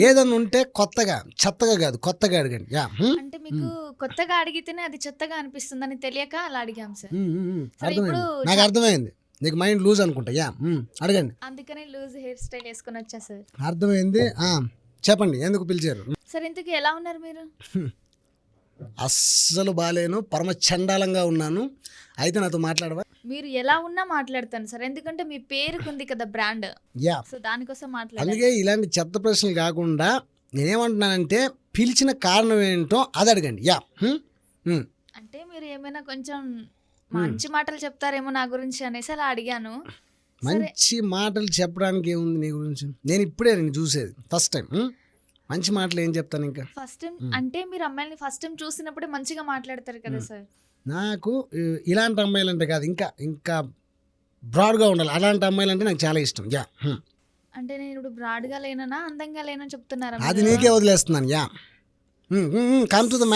ఏదన్నా ఉంటే కొత్తగా చెత్తగా కాదు కొత్తగా అడగండి. యా? అంటే మీకు కొత్తగా అడిగితేనే అది చెత్తగా అనిపిస్తుందని తెలియక అలా అడిగాం సార్. అర్థమైంది. నాకు అర్థమైంది. నీకు మైండ్ లూజ్ అనుకుంటా. యా. అడగండి. అందుకనే లూజ్ హెయిర్ స్టైల్ వేసుకొని వచ్చా సార్. అర్థమైంది. ఆ, చెప్పండి. ఎందుకు పిలిచారు? సార్ ఇంతకు ఎలా ఉన్నారు మీరు? అస్సలు బాలేను పరమ చండాలంగా ఉన్నాను. అయితే నాతో మాట్లాడవా? మీరు ఎలా ఉన్నా మాట్లాడతాను సార్. ఎందుకంటే మీ పేరుకుంది కదా బ్రాండ్. యా. సో దానికోసం మాట్లాడాలి. అందుకే ఇలాంటి చెత్త ప్రశ్నలు కాకుండా నేనేమంటున్నానంటే పిలిచిన కారణం ఏంటో అది అడగండి. యా. హ్మ్? హ్మ్. అంటే మీరు ఏమైనా కొంచెం మంచి మాటలు చెప్తారేమో నా గురించి అనేసి అలా అడిగాను. మంచి మాటలు చెప్పడానికి ఏముంది నీ గురించి? నేను ఇప్పుడే నేను చూసేది. First time? మంచి మాటలు ఏం చెప్తాను ఇంకా? ఫస్ట్ టైం అంటే మీరు అమ్మాయిని ఫస్ట్ టైం చూసినప్పుడే మంచిగా మాట్లాడతారు కదా సార్? నాకు ఇలాంటి అమ్మాయిలు అంటే కాదు ఇంకా ఇంకా బ్రాడ్గా ఉండాలి. అలాంటి అమ్మాయిలు అంటే నాకు చాలా ఇష్టం. యా. అంటే నేను ఇప్పుడు బ్రాడ్గా లేననా అందంగా లేనని చెప్తున్నారా అది? నీకే వదిలేస్తున్నాను. Yeah. Come to the matter